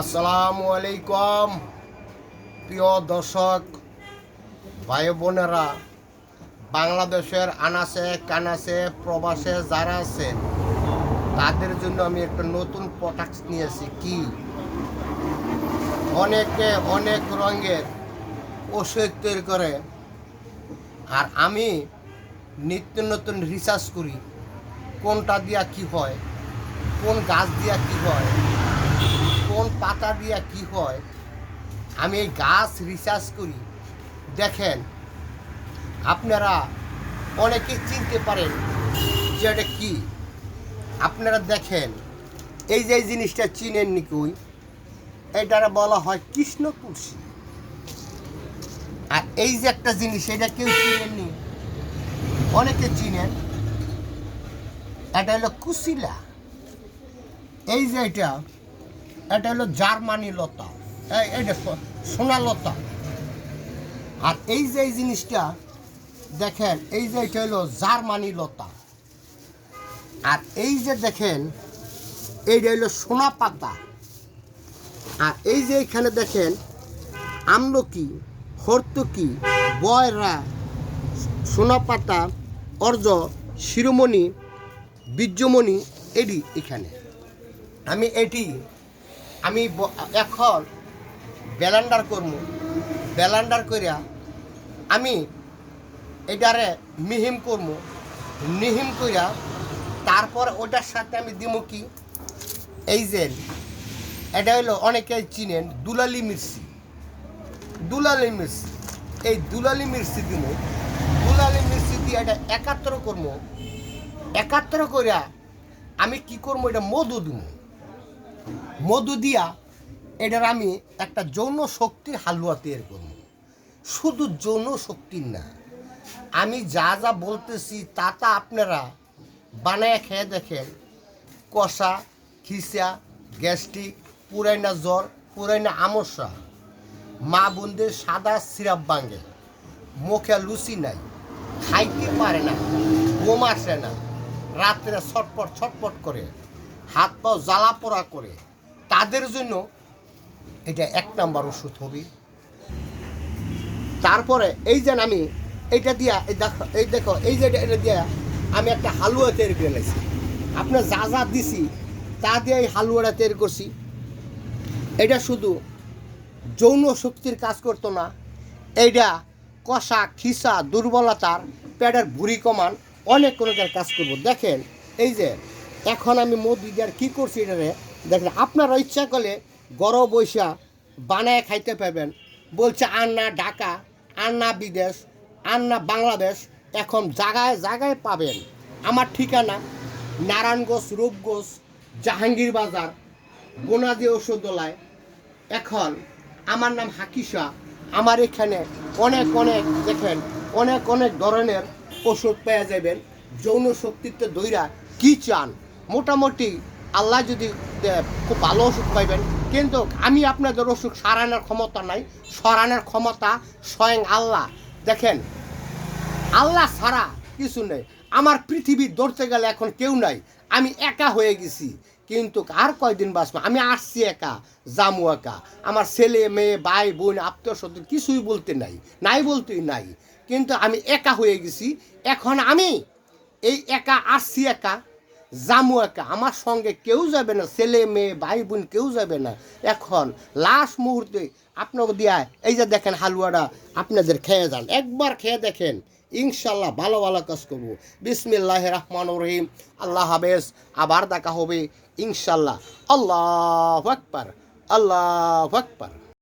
আসসালামু আলাইকুম। প্রিয় দর্শক ভাই বোনেরা বাংলাদেশের আনাসে কানাসে প্রবাসে যারা আছে, তাদের জন্য আমি একটা নতুন প্রোডাক্ট নিয়েছি। কি? অনেকে অনেক রঙের ওষুধ তৈরি করে, আর আমি নিত্য নতুন রিসার্চ করি। কোনটা দিয়া কি হয়? কোন গাছ দিয়া কি হয়? কোন পাতা দিয়া কি হয়, আমি এই গাছ রিসার্চ করি। দেখেন, আপনারা অনেকে চিনতে পারেন যে এটা কি। আপনারা দেখেন, এই যে জিনিসটা চিনেন নি কই, এটারা বলা হয় কৃষ্ণ তুলসী। আর এই যে একটা জিনিস, এটা কেউ চিনেননি অনেকে চিনেন, এটা হলো কুশিলা। এই যে এটা এটা হলো জার্মানি লতা। এই এটা সোনা লতা। আর এই যে এই জিনিসটা, দেখেন, এই যে এটা হলো জার্মানি লতা। আর এই যে দেখেন, এইটা হলো সোনা পাতা। আর এই যে এখানে দেখেন, আমলকি, হর্তকি, বয়রা, সোনা পাতা, অর্জ, শিরোমণি, বীর্যমণি, এডি এখানে। আমি এটি আমি এখন ব্যালান্ডার করব ব্যালান্ডার করিয়া আমি এটারে মিহিম করব মিহিম করিয়া তারপর ওটার সাথে আমি দিব কি? এই যে, এটা হলো অনেকে চিনেন দুলালি মির্চি। দুলালি মির্চি। এই দুলালি মির্চি দিব দুলালি মির্চি দিয়ে এটা একাত্তর করব একাত্তর করিয়া আমি কি করব এটা মধু দিব মধু দিয়া এটার আমি একটা যৌন শক্তির হালুয়া তৈরি করব। শুধু যৌন শক্তির না, আমি যা যা বলতেছি তা তা আপনারা বানায় খেয়ে দেখেন। কষা, খিসা, গ্যাস্ট্রিক, পুরাইনা জ্বর, পুরাইনা আমসা। মা বোনদের সাদা সিরাপ ভাঙে মুখে লুচি নাই, খাইতে পারে না, ঘুম আসে না। রাত্রে ছটপট ছটপট করে হাত পাও জ্বালা পোড়া করে, তাদের জন্য এটা এক নাম্বার ওষুধ হবে। তারপরে এই যে আমি এইটা দিয়া, এই দেখো এই দেখো, এই যে এটা দিয়া আমি একটা হালুয়া তৈরি করে নিয়েছি আপনার যা যা দিছি, তা দিয়ে এই হালুয়াটা তৈরি করছি। এটা শুধু যৌন শক্তির কাজ করতো না এইটা কষা খিসা দুর্বলতার, পেটের ভুঁড়ি কমান, অনেক অনেকের কাজ করব। দেখেন, এই যে এখন আমি মোদি দেওয়ার কী করছি এটারে দেখেন, আপনারা ইচ্ছা করলে গরম বৈশা বানায় খাইতে পাবেন বলছে, আর না ঢাকা, আর না বিদেশ, আর না বাংলাদেশ, এখন জায়গায় জায়গায় পাবেন। আমার ঠিকানা, নারায়ণগঞ্জ, রূপগঞ্জ, জাহাঙ্গীর বাজার বোনাদি ঔষধালয়। এখন আমার নাম হাকিসা। আমার এখানে অনেক অনেক, দেখেন, অনেক অনেক ধরনের ওষুধ পেয়ে যাবেন। যৌন শক্তিতে দইরা কি চান? মোটামুটি আল্লাহ যদি খুব ভালো ওষুধ পাইবেন। কিন্তু আমি আপনাদের ওষুধ সারানোর ক্ষমতা নাই। সরানোর ক্ষমতা স্বয়ং আল্লাহ। দেখেন, আল্লাহ ছাড়া কিছু নেই। আমার পৃথিবী ধরতে গেলে এখন কেউ নাই। আমি একা হয়ে গেছি। কিন্তু আর কয়দিন বাঁচবো? আমি আসছি একা, জামু একা। আমার ছেলে, মেয়ে, ভাই, বোন, আত্মীয় স্বজন কিছুই বলতে নাই। নাই বলতেই নাই। কিন্তু আমি একা হয়ে গেছি। এখন আমি এই একা, আসছি একা। জামু একা আমার সঙ্গে কেউ যাবে না, ছেলে, মেয়ে, ভাই, বোন, কেউ যাবে না। এখন লাস্ট মুহূর্তে আপনাকে দিয়া এই যে দেখেন হালুয়াটা, আপনাদের খেয়ে যান। একবার খেয়ে দেখেন, ইনশাল্লাহ ভালো ভালো কাজ করব। বিসমিল্লাহ রহমান রহিম। আল্লাহ হাফেজ। আবার দেখা হবে, ইনশাল্লাহ। আল্লাহ আকবার। আল্লাহ আকবার।